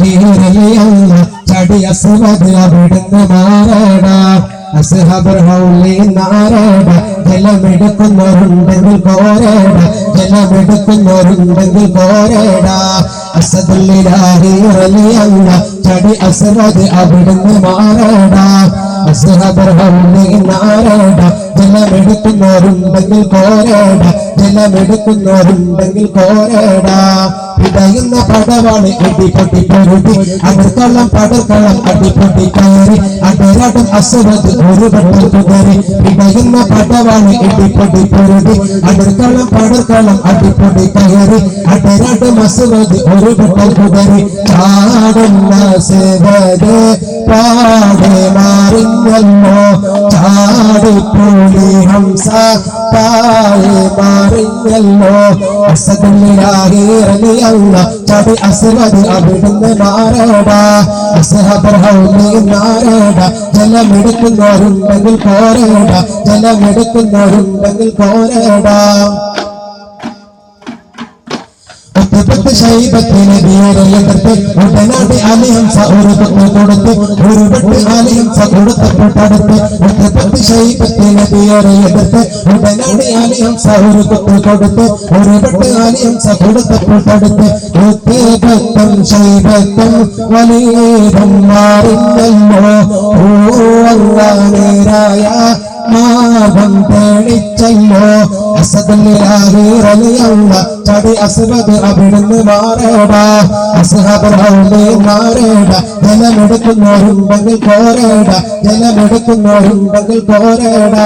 ലാഹിറലിയല്ല ചടി അസുവത് അവിടുന്ന് മാറട അസ്ഹബർ ഹൗലി നാരട ജലമെടുക്കുന്നവരുണ്ടെങ്കിൽ കോരട ജലമെടുക്കുന്നവരുണ്ടെങ്കിൽ കോരട അസദുല്ലാഹിറലിയല്ല ചടി അസുവത് അവിടുന്ന് മാറട. അസ്ഹബർ ഹൗലി നാരട ജലമെടുക്കുന്നവരുണ്ടെങ്കിൽ കോരട ജലമെടുക്കുന്നവരുണ്ടെങ്കിൽ കോരട ഇടയുന്ന പടവാണ് അടിപൊട്ടി പൊരുതി. അതിർക്കളം പടർക്കളം അടിപൊട്ടി കയറി. അടരാടം അസുഖത്ത് ഒരു വട്ടം കുതറി ഇടയുന്ന പടവാണ് ഇടിപൊട്ടി പൊരുതി. അതിർക്കളം പടർക്കളം അടിപൊട്ടി കയറി. അടരാടം അസുഖത്ത് ഒരു വട്ടം കുതറി ചാടുന്ന സേവത് പാടെ മാറിഞ്ഞല്ലോ ചാടിപ്പൂലി ഹംസ താഴെ മാറിഞ്ഞല്ലോ അസദില്ലാഹിറലിയല്ല ചടി അസുവത് അവിടുന്ന് മാറട. അസഹബർഹൗലി നാരട ജലമെടുക്കുന്നവരുണ്ടെങ്കിൽ കോരട ജലമെടുക്കുന്നവരുണ്ടെങ്കിൽ കോരട ഒറ്റപ്പെട്ട് ശൈബത്തിന് വീരയെടുത്ത് ഉടനാട് അലിഹംസ ഒരു പത്ത് കൊടുത്ത് ഒരു വെട്ട് അലിഹംസ കൊടുത്തപ്പെട്ടടുത്ത് ഒറ്റപ്പെട്ട് ശൈബത്തിന് വീരയെടുത്ത് ഉടനാട് അലിഹംസ ഒരു പത്ത് കൊടുത്ത് ഒരു വെട്ട് അലിഹംസ കൊടുത്തപ്പെട്ടടുത്ത് ഒറ്റപ്പെട്ടം ശൈബത്തം വലിയ മാറിഞ്ഞല്ലോ മാർഗം പേടിച്ചല്ലോ. അസദല്ലാഹിറലിയല്ല ചടി അസുഖത് അവിടുന്ന് മാറേട. അസുഹബറൗലി മാറേട. പോരേട. ജലമെടുക്കുന്നോരും പങ്കിൽ കോരേട